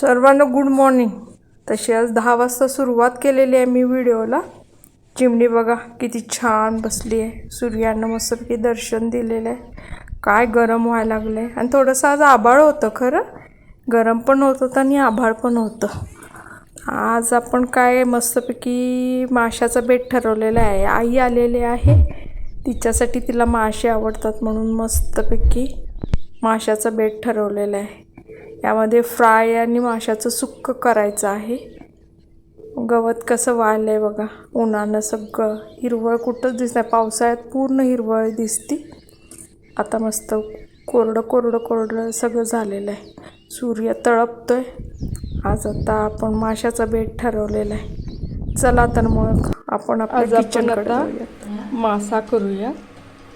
सर्वांना good morning तशी आज दहा वाजता सुरुवात केलेली आहे मी व्हिडिओला. चिमणी बघा किती छान बसली आहे सूर्यानं मस्तपैकी दर्शन दिलेलं आहे काय गरम व्हायला लागलं आहे आणि थोडंसं आज आभाळ होतं खरं. गरम पण होत होतं आणि आभाळ पण होतं. आज आपण काय मस्तपैकी माशाचा बेट ठरवलेला आहे. आई आलेली आहे. तिच्यासाठी तिला मासे आवडतात म्हणून मस्तपैकी माशाचं बेट ठरवलेला आहे. यामध्ये फ्राय आणि माशाचं सुक्क करायचं आहे. गवत कसं वाळलं आहे बघा. उन्हानं सगळं हिरवळ कुठंच दिसत नाही पावसाळ्यात पूर्ण हिरवळ दिसती. आता मस्त कोरडं कोरडं कोरडं सगळं झालेलं आहे. सूर्य तळपतोय. आज आता आपण माशाचा बेट ठरवलेला आहे. चला तर मग आपण आपल्या किचनकडे मासा करूया.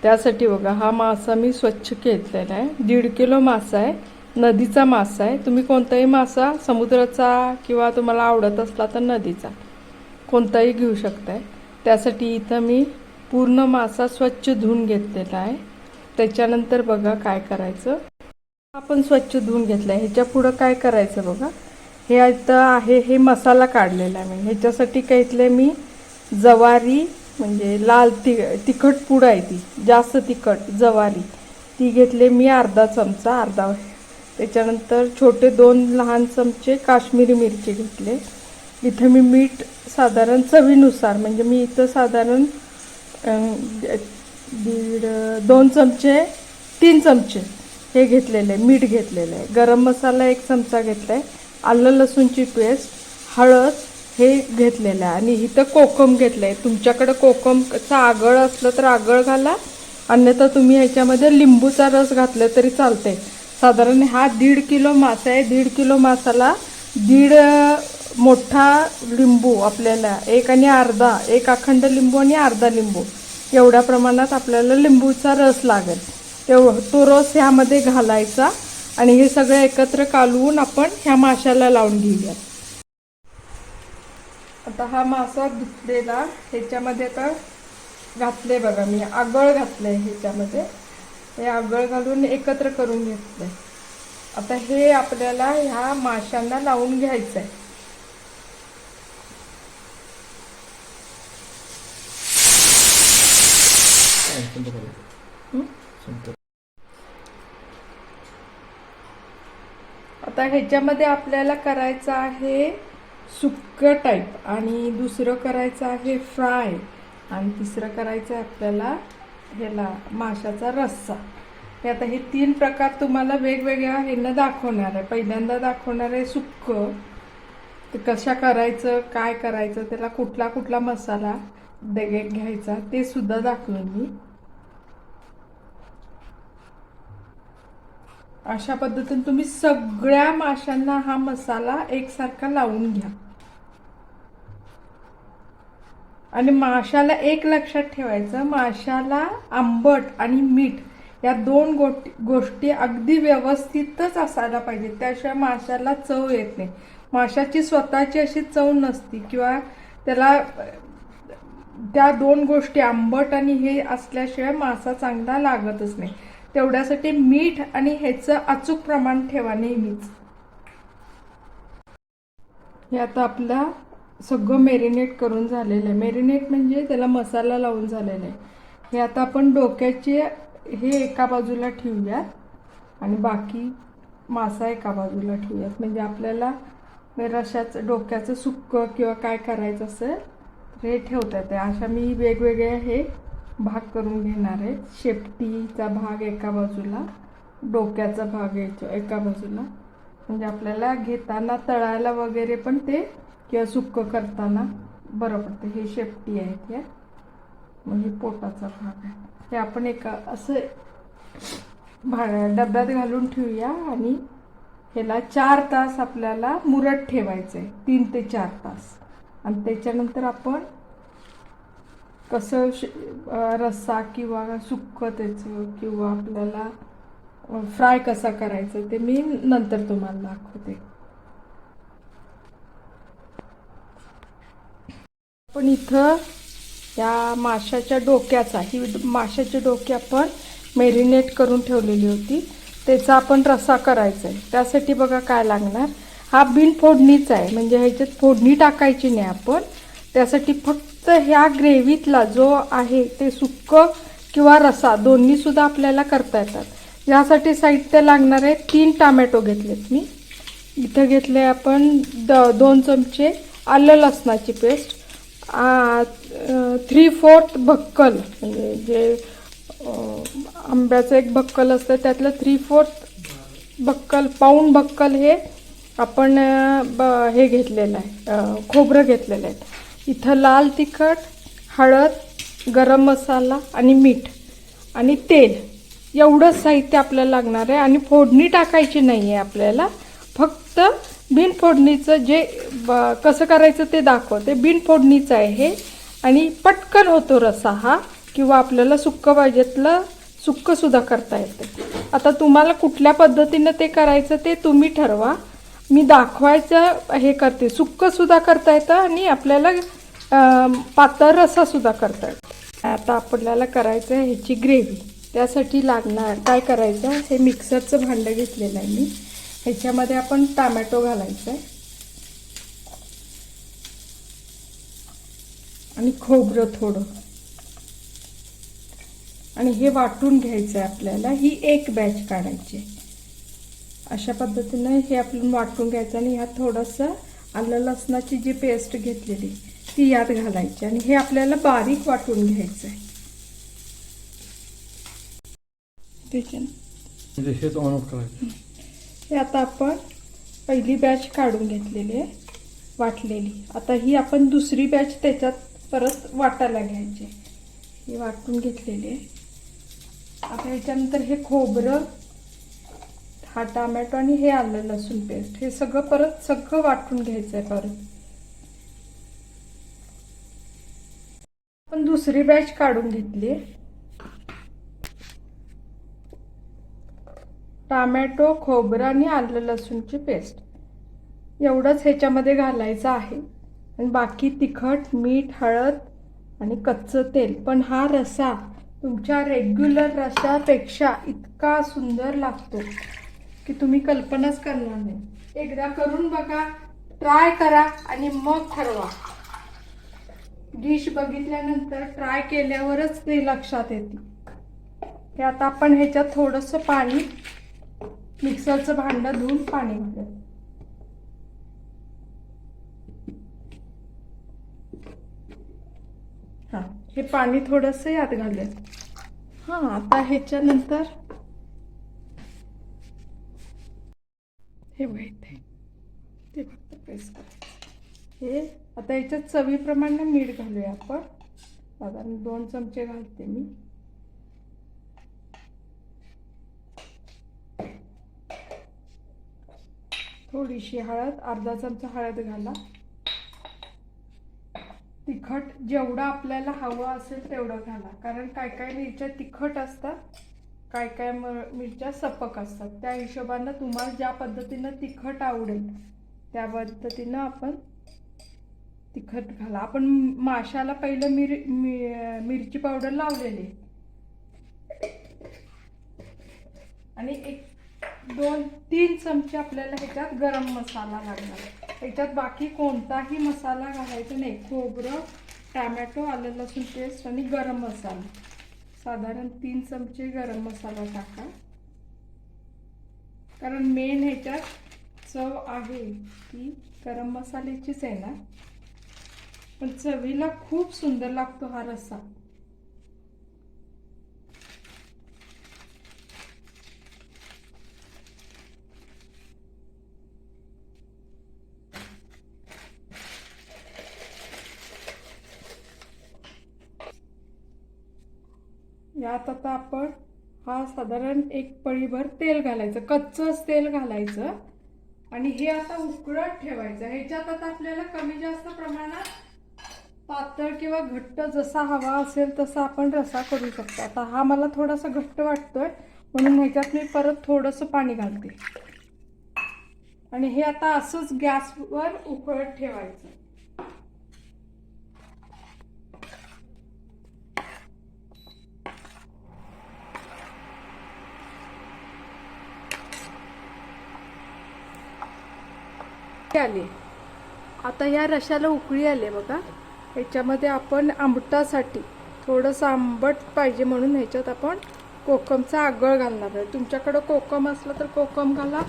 त्यासाठी बघा हा मासा मी स्वच्छ घेतलेला आहे. दीड किलो मासा आहे. नदीचा मासा आहे. तुम्ही कोणताही मासा समुद्राचा किंवा तुम्हाला आवडत असला तर नदीचा कोणताही घेऊ शकताय. त्यासाठी इथं मी पूर्ण मासा स्वच्छ धुवून घेतलेला आहे. त्याच्यानंतर बघा काय करायचं. आपण स्वच्छ धुवून घेतलं आहे ह्याच्या पुढं काय करायचं बघा. हे इथं आहे हे मसाला काढलेला आहे मी. ह्याच्यासाठी काय इथले मी जवारी म्हणजे लाल ति तिखट पूड आहे ती. जास्त तिखट जवारी. ती घेतले मी अर्धा चमचा अर्धा त्याच्यानंतर छोटे दोन लहान चमचे काश्मीरी मिरची घेतले. इथं मी मीठ साधारण चवीनुसार म्हणजे मी इथं साधारण दीड दोन चमचे तीन चमचे हे घेतलेले आहे मीठ घेतलेलं. आहे गरम मसाला एक चमचा घेतला आहे आलं लसूणची पेस्ट हळद हे घेतलेलं आहे. आणि इथं कोकम घेतलं आहे तुमच्याकडं कोकमचा आगळ असलं तर आगळ घाला. अन्यथा तुम्ही ह्याच्यामध्ये लिंबूचा रस घातला तरी चालते साधारण हा दीड किलो मासा आहे. दीड किलो मासाला दीड मोठा लिंबू आपल्याला एक आणि अर्धा एक अखंड लिंबू आणि अर्धा लिंबू. एवढ्या प्रमाणात आपल्याला लिंबूचा रस लागेल. तेव तो रस ह्यामध्ये घालायचा आणि हे सगळं एकत्र कालवून आपण ह्या माशाला लावून घेऊया आता हा मासा धुतलेला ह्याच्यामध्ये आता घातले बघा मी आगळ घातलंय ह्याच्यामध्ये. हे आगळ घालून एकत्र करून घेतलंय. आता हे आपल्याला ह्या माशांना लावून घ्यायचं आहे आता ह्याच्यामध्ये आपल्याला करायचं आहे सुक्क टाईप आणि दुसरं करायचं आहे फ्राय आणि तिसरं करायचं आहे आपल्याला ह्याला माशाचा रस्सा. हे आता हे तीन प्रकार तुम्हाला वेगवेगळ्या ह्यानं दाखवणार आहे. पहिल्यांदा दाखवणार आहे सुक्क. ते कशा करायचं काय करायचं त्याला कुठला कुठला मसाला दे घ्यायचा ते सुद्धा दाखवेन मी. अशा पद्धतीने तुम्ही सगळ्या माशांना हा मसाला एकसारखा लावून घ्या. आणि माशाला एक लक्षात ठेवायचं माशाला आंबट आणि मीठ या दोन गोष्टी गोष्टी अगदी व्यवस्थितच असायला पाहिजे. त्याशिवाय माशाला चव येत नाही. माशाची स्वतःची अशी चव नसती किंवा त्याला त्या दोन गोष्टी आंबट आणि हे असल्याशिवाय मासा चांगला लागतच नाही. तेवढ्यासाठी मीठ आणि ह्याचं अचूक प्रमाण ठेवा नेहमीच. हे आता आपला सगळं मेरिनेट करून झालेलं आहे. मेरिनेट म्हणजे त्याला मसाला लावून झालेला आहे. हे आता आपण डोक्याचे हे एका बाजूला ठेवूयात आणि बाकी मासा एका बाजूला ठेवूयात. म्हणजे आपल्याला रशाचं डोक्याचं सुक्कं किंवा काय करायचं असेल तर हे ठेवता येते अशा मी वेगवेगळे हे भाग करून घेणार आहे. शेपटीचा भाग एका बाजूला डोक्याचा भाग यायचो एका बाजूला. म्हणजे आपल्याला घेताना तळायला वगैरे पण ते किंवा सुक्क करताना बरं पडतं. हे शेपटी आहे या म्हणजे पोटाचा भाग आहे. हे आपण एका असं भा डब्यात घालून ठेवूया आणि ह्याला चार तास आपल्याला मुरत ठेवायचं आहे तीन ते चार तास. आणि त्याच्यानंतर आपण कसं श रस्सा किंवा सुक्क त्याचं किंवा आपल्याला फ्राय कसा करायचं ते मी नंतर तुम्हाला दाखवते. पण इथं या माशाच्या डोक्याचा ही माशाची डोके आपण मेरिनेट करून ठेवलेली होती. त्याचा आपण रस्सा करायचा आहे. त्यासाठी बघा काय लागणार. हा बिन फोडणीचा आहे. म्हणजे ह्याच्यात फोडणी टाकायची नाही आपण. त्यासाठी फक्त ह्या ग्रेव्हीतला जो आहे ते सुक्क किंवा रसा दोन्हीसुद्धा आपल्याला करता येतात. यासाठी साहित्य लागणार आहे तीन टामॅटो घेतलेत मी. इथं घेतले आपण द दोन चमचे आलं लसणाची पेस्ट थ्री फोर्थ भक्कल म्हणजे जे आंब्याचं एक भक्कल असतं त्यातलं थ्री फोर्थ भक्कल पाऊण भक्कल हे आपण ब- हे घेतलेलं आहे खोबरं घेतलेलं आहे. इथं लाल तिखट हळद गरम मसाला आणि मीठ आणि तेल एवढंच साहित्य आपल्याला लागणार आहे आणि फोडणी टाकायची नाही आहे आपल्याला. फक्त बिन फोडणीचं जे ब- कसं करायचं ते दाखवते बिन फोडणीचं आहे. हे आणि पटकन होतो रसा हा किंवा आपल्याला सुक्क भाज्यातलं सुक्कसुद्धा करता येतं. आता तुम्हाला कुठल्या पद्धतीनं ते करायचं ते तुम्ही ठरवा. मी दाखवायचं हे करते. सुक्कसुद्धा करता येतं आणि आपल्याला पातळ रसासुद्धा करता येतो. आता आपल्याला करायचं आहे ह्याची ग्रेव्ही. त्यासाठी लागणार काय करायचं हे मिक्सरचं भांडं घेतलेलं आहे मी. ह्याच्यामध्ये आपण टामॅटो घालायचं आहे आणि खोबरं थोडं. आणि हे वाटून घ्यायचं आहे आपल्याला. ही एक बॅच काढायची. आहे. अशा पद्धतीनं हे आपण वाटून घ्यायचं आणि ह्यात थोडंसं आलं लसणाची जी पेस्ट घेतलेली ती यात घालायची. आणि हे आपल्याला बारीक वाटून घ्यायचं आहे त्याच्यानं हेच ऑन ऑफ करायचं. हे आता आपण पहिली बॅच काढून घेतलेली आहे वाटलेली. आता ही आपण दुसरी बॅच त्याच्यात परत वाटायला घ्यायची. ही वाटून घेतलेली आहे. आता ह्याच्यानंतर हे खोबरं हा टमॅटो आणि हे आलं लसूण पेस्ट हे सगळं परत सगळं वाटून घ्यायचं आहे परत. आपण दुसरी बॅच काढून घेतली टामॅटो खोबरं आणि आलं लसूणची पेस्ट. एवढंच ह्याच्यामध्ये घालायचं आहे. आणि बाकी तिखट मीठ हळद आणि कच्चं तेल. पण हा रसा तुमच्या रेग्युलर रसापेक्षा इतका सुंदर लागतो की तुम्ही कल्पनाच करणार नाही. एकदा करून बघा ट्राय करा आणि मग ठरवा. डिश बघितल्यानंतर ट्राय केल्यावरच ते लक्षात येते हे आता आपण ह्याच्यात थोडंसं पाणी मिक्सरचं भांडं धुवून पाणी घालूया हां हे पाणी थोडंसं यात घालत हां आता ह्याच्यानंतर हे माहीत आहे. ते फक्त पेस्ट करायचं. हे आता याच्यात चवीप्रमाणे मीठ घालूया आपण. साधारण दोन चमचे घालते मी. थोडीशी हळद अर्धा चमचा हळद घाला. तिखट जेवढं आपल्याला हवं असेल तेवढं घाला. कारण काय काय मिरच्या तिखट असतात काय काय म- मिरच्या सपक असतात. त्या हिशोबानं तुम्हाला ज्या पद्धतीनं तिखट आवडेल त्या पद्धतीनं आपण तिखट घाला. आपण माशाला पहिलं मिर मि- मिरची पावडर लावलेली. आणि एक दोन तीन चमचे आपल्याला ह्याच्यात गरम मसाला लागणार ह्याच्यात बाकी कोणताही मसाला घालायचा नाही. खोबरं टॅमॅटो आलं लसूण पेस्ट आणि गरम मसाला. साधारण तीन चमचे गरम मसाला टाका. कारण मेन ह्याच्यात चव आहे ती गरम मसाल्याचीच आहे ना. पण चवीला खूप सुंदर लागतो हा रस्सा. यात आता आपण हा साधारण एक पळीभर तेल घालायचं कच्चंच तेल घालायचं. आणि हे आता उकळत ठेवायचं. ह्याच्यात आता आपल्याला कमी जास्त प्रमाणात पातळ किंवा घट्ट जसा हवा असेल तसा आपण रसा करू शकतो. आता हा मला थोडासा घट्ट वाटतोय म्हणून ह्याच्यात मी परत थोडंसं पाणी घालते. आणि हे आता असंच गॅसवर उकळत ठेवायचं आली आता ह्या रशाला उकळी आली बघा. ह्याच्यामध्ये आपण आंबटासाठी थोडंसं आंबट पाहिजे म्हणून ह्याच्यात आपण कोकमचा आगळ घालणार आहे. तुमच्याकडं कोकम असलं तर कोकम घाला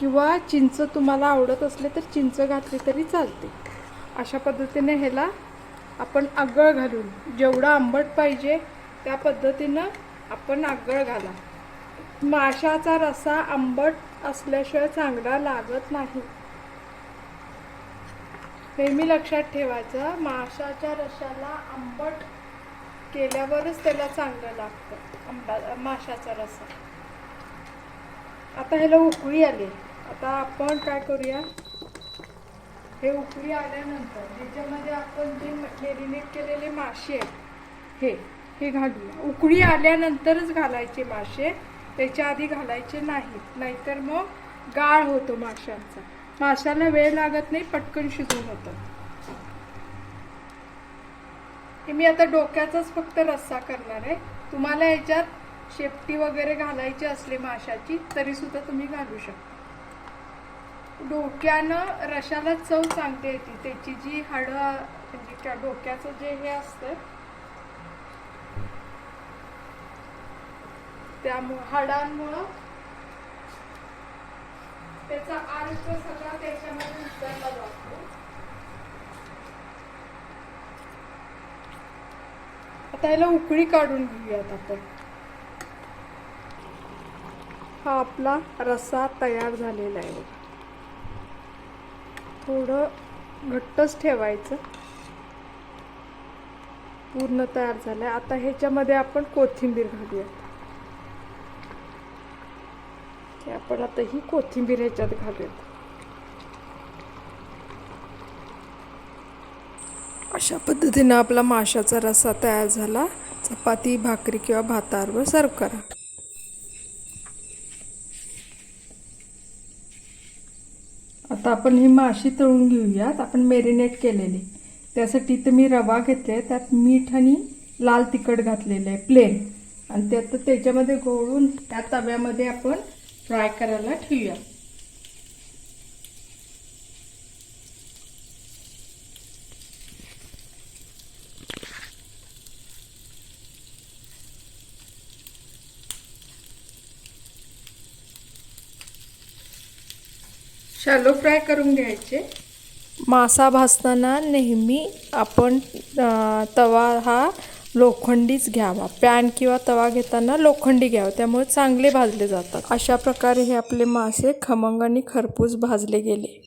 किंवा चिंच तुम्हाला आवडत असले तर चिंच घातली तरी चालते. अशा पद्धतीने ह्याला आपण आगळ घालून जेवढं आंबट पाहिजे त्या पद्धतीनं आपण आगळ घाला. माशाचा रसा आंबट असल्याशिवाय चांगला लागत नाही. नेहमी लक्षात ठेवायचं. माशाच्या रशाला आंबट केल्यावरच त्याला चांगलं लागतं. आंबा माशाचा रसा. आता ह्याला उकळी आली. आता आपण काय करूया? हे उकळी आल्यानंतर ह्याच्यामध्ये आपण जे मेरिनेट केलेले मासे आहेत हे हे घालूया. उकळी आल्यानंतरच घालायचे मासे त्याच्या आधी घालायचे नाहीत नाहीतर मग गाळ होतो माशांचा. माशाला वेळ लागत नाही पटकन शिजून होतं. हे मी आता डोक्याचाच फक्त रस्सा करणार आहे. तुम्हाला याच्यात शेपटी वगैरे घालायची असली माशाची तरी सुद्धा तुम्ही घालू शकता. डोक्यानं रशाला चव चांगली येते. त्याची जी हाडं म्हणजे त्या डोक्याचं जे हे असतं त्यामुळं हाडांमुळं त्याचा सगळा त्याच्यामध्ये जातो. आता ह्याला उकळी काढून घेऊयात आपण. हा आपला रस्सा तयार झालेला आहे थोडं घट्टच ठेवायचं. पूर्ण तयार झालंय. आता ह्याच्यामध्ये आपण कोथिंबीर घालूयात. हे आपण आता ही कोथिंबीर ह्याच्यात घालूयात अशा पद्धतीनं आपला माशाचा रस्सा तयार झाला. चपाती भाकरी किंवा भातावर सर्व करा. आता आपण ही माशी तळून घेऊयात. आपण मेरिनेट केलेली. त्यासाठी इथं मी रवा घेतले त्यात मीठ आणि लाल तिखट घातलेलं आहे. प्लेन आणि त्यात त्याच्यामध्ये घोळून त्या तव्यामध्ये आपण फ्राय करायला ठेवूया. शॅलो फ्राय करून घ्यायचे. मासा भाजताना नेहमी आपण तवा हा लोखंडीच घ्यावा. पॅन किंवा तवा घेताना लोखंडी घ्यावा. त्यामुळे चांगले भाजले जातात. अशा प्रकारे हे आपले मासे खमंग आणि खरपूस भाजले गेले.